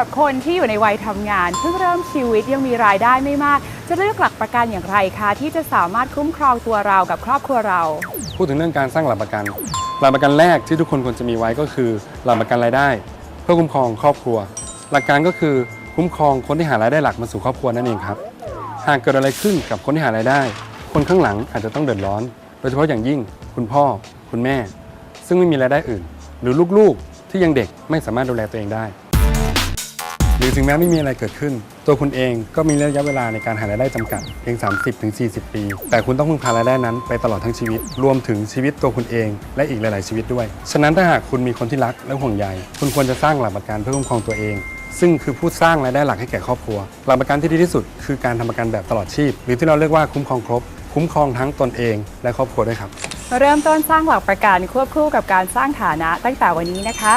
รับคนที่อยู่ในวัยทำงาน เพิ่งเริ่มชีวิตยังมีรายได้ไม่มาก จะเลือกหลักประกันอย่างไรคะ ที่จะสามารถคุ้มครองตัวเรากับครอบครัวเรา พูดถึงเรื่องการสร้างหลักประกัน หลักประกันแรกที่ทุกคนควรจะมีไว้ก็คือหลักประกันรายได้ เพื่อคุ้มครองครอบครัว หลักการก็คือคุ้มครองคนที่หารายได้หลักมาสู่ครอบครัวนั่นเองครับหากเกิดอะไรขึ้นกับคนที่หารายได้ คนข้างหลังอาจจะต้องเดือดร้อน โดยเฉพาะอย่างยิ่ง คุณพ่อ คุณแม่ ซึ่งไม่มีรายได้อื่น หรือลูกๆที่ยังเด็กไม่สามารถดูแลตัวเองได้ หรือถึงแม้ไม่มีอะไรเกิดขึ้น ตัวคุณเองก็มีระยะเวลาในการหารายได้จำกัดเพียง 30-40 ปี แต่คุณต้องพึ่งพารายได้นั้นไปตลอดทั้งชีวิต รวมถึงชีวิตตัวคุณเอง และอีกหลาย ๆ ชีวิตด้วย ฉะนั้นถ้าหากคุณมีคนที่รักและห่วงใยคุณควรจะสร้างหลักประกันเพื่อคุ้มครองตัวเองซึ่งคือผู้สร้างรายได้หลักให้แก่ครอบครัว หลักประกันที่ดีที่สุดคือการทำประกันแบบตลอดชีพ หรือที่เราเรียกว่าคุ้มครองครบ คุ้มครองทั้งตนเองและครอบครัวด้วยครับ เริ่มต้นสร้างหลักประกันควบคู่กับการสร้างฐานะตั้งแต่วันนี้นะคะ